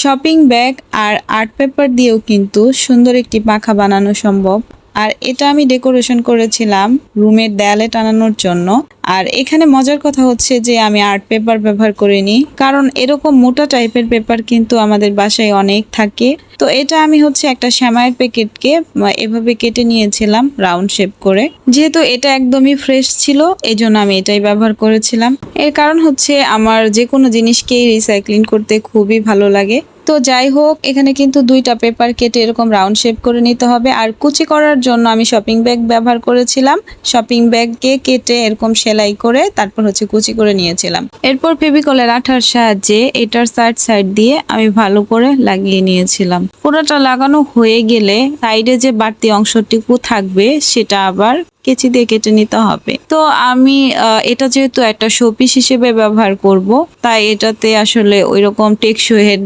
Shopping bag আর art paper দিয়েও কিন্তু সুন্দর একটি পাখা বানানো সম্ভব। আর এটা আমি ডেকোরেশন করেছিলাম রুমের দেয়ালে টানানোর জন্য। আর এখানে মজার কথা হচ্ছে যে আমি আর্ট পেপার ব্যবহার করিনি, কারণ এরকম মোটা টাইপের পেপার কিন্তু আমাদের বাসায় অনেক থাকে। তো এটা আমি হচ্ছে একটা শ্যামায়ের প্যাকেটকে এভাবে কেটে নিয়েছিলাম রাউন্ড শেপ করে। যেহেতু এটা একদমই ফ্রেশ ছিল এই জন্য আমি এটাই ব্যবহার করেছিলাম। এর কারণ হচ্ছে আমার যে কোনো জিনিসকেই রিসাইক্লিং করতে খুবই ভালো লাগে। তো যাই হোক, এখানে কিন্তু দুইটা পেপার কেটে এরকম রাউন্ড শেপ করে নিতে হবে। আর কুচি করার জন্য আমি শপিং ব্যাগ ব্যবহার করেছিলাম। শপিং ব্যাগকে কেটে এরকম সেলাই করে তারপর হচ্ছে কুচি করে নিয়েছিলাম। এরপর ফেভিকলের আঠার সাহায্যে এটার সাইড সাইড দিয়ে আমি ভালো করে লাগিয়ে নিয়েছিলাম। পুরোটা লাগানো হয়ে গেলে সাইডে যে বাড়তি অংশটুকু থাকবে সেটা আবার কেচি দিয়ে কেটে নিতে হবে। তো আমি এটা যেহেতু একটা শোপিস হিসেবে ব্যবহার করব, তাই এটাতে আসলে ওই রকম টেকসইয়ের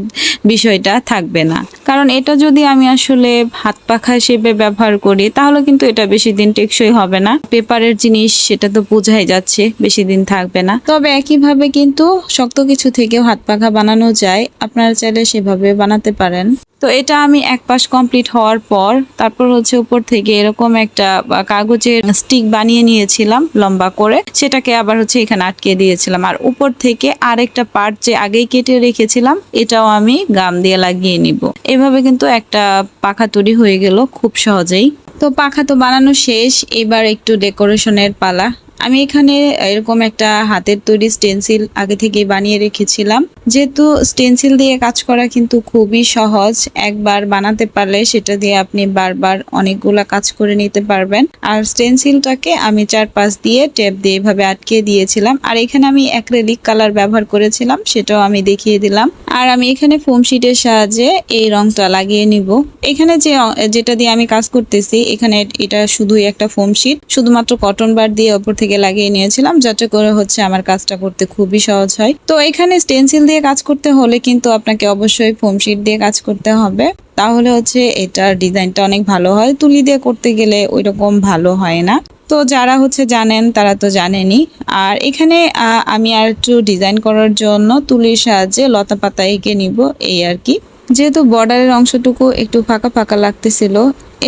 বিষয়টা থাকবে না। কারণ এটা যদি আমি আসলে হাত পাখা হিসেবে ব্যবহার করি, তাহলে কিন্তু এটা বেশি দিন টেকসই হবে না। পেপারের জিনিস, সেটা তো বোঝাই যাচ্ছে, বেশি দিন থাকবে না। তবে একইভাবে কিন্তু শক্ত কিছু থেকেও হাত পাখা বানানো যায়। আপনারা চাইলে সেভাবে বানাতে পারেন। তো এটা আমি এক পাশ কমপ্লিট হওয়ার পর, তারপর হচ্ছে উপর থেকে এরকম একটা কাগজের স্টিক বানিয়ে নিয়েছিলাম লম্বা করে, সেটাকে আবার হচ্ছে এখানে আটকে দিয়েছিলাম। আর উপর থেকে আরেকটা পার্ট যে আগেই কেটে রেখেছিলাম, এটাও আমি গাম দিয়ে লাগিয়ে নিব। এভাবে কিন্তু একটা পাখা তৈরি হয়ে গেল খুব সহজেই। তো পাখা তো বানানো শেষ, এবার একটু ডেকোরেশনের পালা। আমি এখানে এরকম একটা হাতের তৈরি স্টেনসিল আগে থেকেই বানিয়ে রেখেছিলাম। যেহেতু স্টেনসিল দিয়ে কাজ করা কিন্তু খুবই সহজ, একবার বানাতে পারলে সেটা দিয়ে আপনি বারবার অনেকগুলা কাজ করে নিতে পারবেন। আর স্টেনসিলটাকে আমি চার পাঁচ দিয়ে টেপ দিয়ে এভাবে আটকে দিয়েছিলাম। আর এখানে আমি অ্যাক্রেলিক কালার ব্যবহার করেছিলাম, সেটাও আমি দেখিয়ে দিলাম। আর আমি এখানে ফোম শিটের সাহায্যে এই রংটা লাগিয়ে নিব। এখানে যে, যেটা দিয়ে আমি কাজ করতেছি, এখানে এটা শুধুই একটা ফোম শিট শুধুমাত্র কটন বার দিয়ে ওপর থেকে লাগিয়ে নিয়েছিলাম, যাতে করে হচ্ছে আমার কাজটা করতে খুবই সহজ হয়। তো এখানে স্টেনসিল দিয়ে কাজ করতে হলে কিন্তু আপনাকে অবশ্যই ফোম শিট দিয়ে কাজ করতে হবে। তাহলে হচ্ছে এটার ডিজাইনটা অনেক ভালো হয়। তুলি দিয়ে করতে গেলে ওই রকম ভালো হয় না। তো যারা হচ্ছে জানেন, তারা তো জানেনি আর এখানে আমি আর একটু ডিজাইন করার জন্য তুলির সাহায্যে লতা পাতা এঁকে নিব, এই আর কি। যেহেতু বর্ডারের অংশটুকু একটু ফাঁকা ফাঁকা লাগতেছিল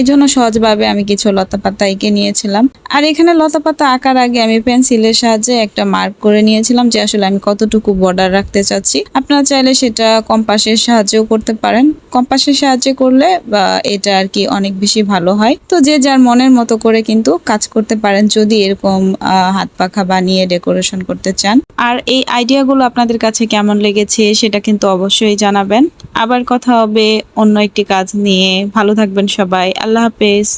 এজন্য সহজভাবে আমি কিছু লতা পাতা এঁকে নিয়েছিলাম। আর এখানে লতা পাতা আঁকার আগে আমি পেন্সিলের সাহায্যে একটা মার্ক করে নিয়েছিলাম যে আসলে আমি কতটুকু বর্ডার রাখতে চাচ্ছি। আপনারা চাইলে সেটা কম্পাসের সাহায্যেও করতে পারেন। কম্পাসের সাহায্যে করলে, বা এটা আর কি অনেক বেশি ভালো হয়। তো যে যার মনের মতো করে কিন্তু কাজ করতে পারেন যদি এরকম হাত পাখা বানিয়ে ডেকোরেশন করতে চান। আর এই আইডিয়াগুলো আপনাদের কাছে কেমন লেগেছে সেটা কিন্তু অবশ্যই জানাবেন। আবার কথা হবে অন্য একটি কাজ নিয়ে। ভালো থাকবেন সবাই। আল্লাহ হাফেজ।